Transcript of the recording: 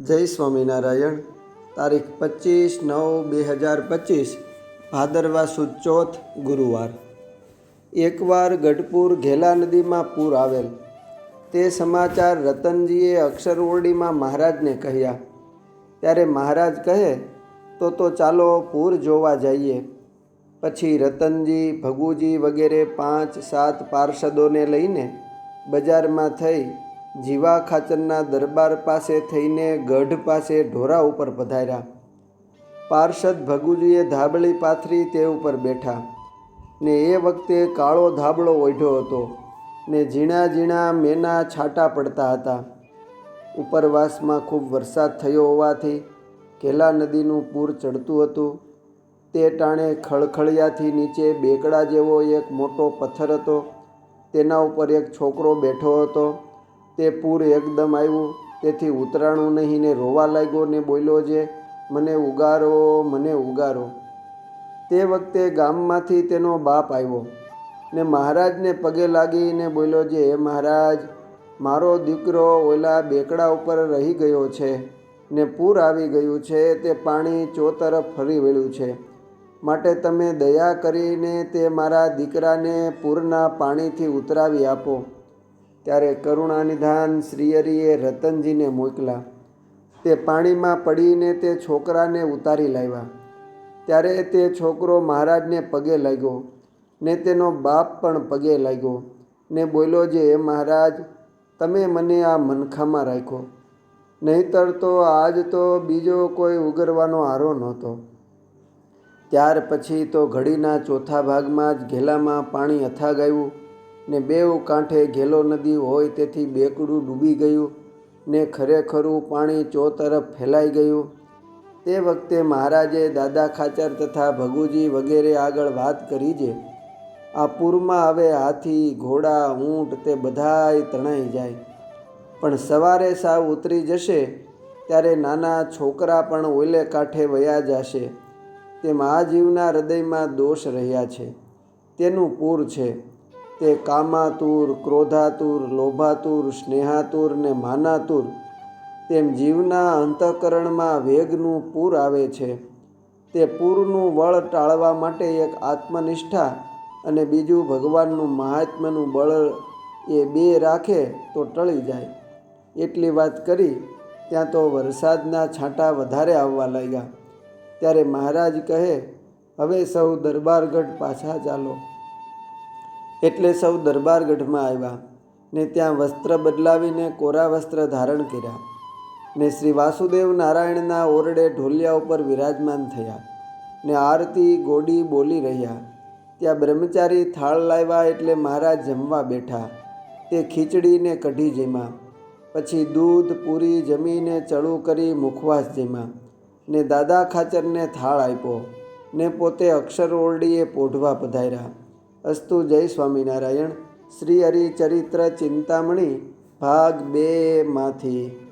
જય સ્વામિનારાયણ. તારીખ પચીસ નવ બે હજાર પચીસ, ભાદરવા સુદ ચોથ, ગુરુવાર. એકવાર ગઢપુર ઘેલા નદીમાં પૂર આવેલ. તે સમાચાર રતનજીએ અક્ષરઓરડીમાં મહારાજને કહ્યા. ત્યારે મહારાજ કહે, તો તો ચાલો પૂર જોવા જઈએ. પછી રતનજી, ભગુજી વગેરે પાંચ સાત પાર્ષદોને લઈને બજારમાં થઈ જીવા ખાચરના દરબાર પાસે થઈને ગઢ પાસે ઢોરા ઉપર પધાર્યા. પાર્ષદ ભગુજીએ ધાબળી પાથરી તે ઉપર બેઠા ને એ વખતે કાળો ધાબળો ઓઢ્યો હતો ને ઝીણા ઝીણા મેના છાંટા પડતા હતા. ઉપરવાસમાં ખૂબ વરસાદ થયો હોવાથી કેલા નદીનું પૂર ચડતું હતું. તે ટાણે ખળખળિયાથી નીચે બેકડા જેવો એક મોટો પથ્થર હતો. તેના ઉપર એક છોકરો બેઠો હતો. તે પૂર એકદમ આવ્યું. તેથી ઉતરાણું નહીં ને રોવા લાગ્યો ને બોલ્યો જે, મને ઉગારો મને ઉગારો. તે વખતે ગામમાંથી તેનો બાપ આવ્યો ને મહારાજને પગે લાગીને બોલ્યો જે, હે મહારાજ, મારો દીકરો ઓલા બેકડા ઉપર રહી ગયો છે ને પૂર આવી ગયું છે, તે પાણી ચોતરફ ફરી વળ્યું છે. માટે તમે દયા કરીને તે મારા દીકરાને પૂરના પાણીથી ઉતરાવી આપો. ત્યારે કરુણાનિધાન શ્રીહરિએ રતનજીને મોકલા. તે પાણીમાં પડીને તે છોકરાને ઉતારી લાવ્યા. ત્યારે તે છોકરો મહારાજને પગે લાગ્યો ને તેનો બાપ પણ પગે લાગ્યો ને બોલ્યો જે હે મહારાજ, તમે મને આ મનખામાં રાખ્યો. નહીતર તો આજ તો બીજો કોઈ ઉગરવાનો આરો નહોતો. ત્યાર પછી તો ઘડીના ચોથા ભાગમાં જ ઘેલામાં પાણી અથાગ આવ્યું. ને બેઉ કાંઠે ઘેલો નદી હોય તેથી બેકડું ડૂબી ગયું ને ખરેખરું પાણી ચો તરફ ફેલાઈ ગયું. તે વખતે મહારાજે દાદા ખાચર તથા ભગુજી વગેરે આગળ વાત કરી છે આ પૂરમાં હવે હાથી, ઘોડા, ઊંટ તે બધાય તણાઈ જાય. પણ સવારે સાવ ઉતરી જશે ત્યારે નાના છોકરા પણ ઓલે કાંઠે વયા જશે. તે મહાજીવના હૃદયમાં દોષ રહ્યા છે. તેનું પૂર છે. તે કામાતુર, ક્રોધાતુર, લોભાતુર, સ્નેહાતુર ને માનાતુર તેમ જીવના અંતઃકરણમાં વેગનું પૂર આવે છે. તે પૂરનું વળ ટાળવા માટે એક આત્મનિષ્ઠા અને બીજું ભગવાનનું મહાત્મ્યનું બળ એ બે રાખે તો ટળી જાય. એટલી વાત કરી ત્યાં તો વરસાદના છાંટા વધારે આવવા લાગ્યા. ત્યારે મહારાજ કહે, હવે સૌ દરબારગઢ પાછા ચાલો. એટલે સૌ દરબારગઢમાં આવ્યા ને ત્યાં વસ્ત્ર બદલાવીને કોરા વસ્ત્ર ધારણ કર્યા ને શ્રી વાસુદેવ નારાયણના ઓરડે ઢોલિયા ઉપર વિરાજમાન થયા ને આરતી ગોડી બોલી રહ્યા. ત્યાં બ્રહ્મચારી થાળ લાવ્યા એટલે મહારાજ જમવા બેઠા. તે ખીચડીને કઢી જેમાં, પછી દૂધ, પૂરી જમીને ચડું કરી મુખવાસ જેમાં ને દાદા ખાચરને થાળ આપ્યો ને પોતે અક્ષર ઓરડીએ પોઢવા પધાર્યા. અસ્તુ જય સ્વામિનારાયણ. શ્રી હરિચરિત્ર ચિંતામણી ભાગ બે માંથી.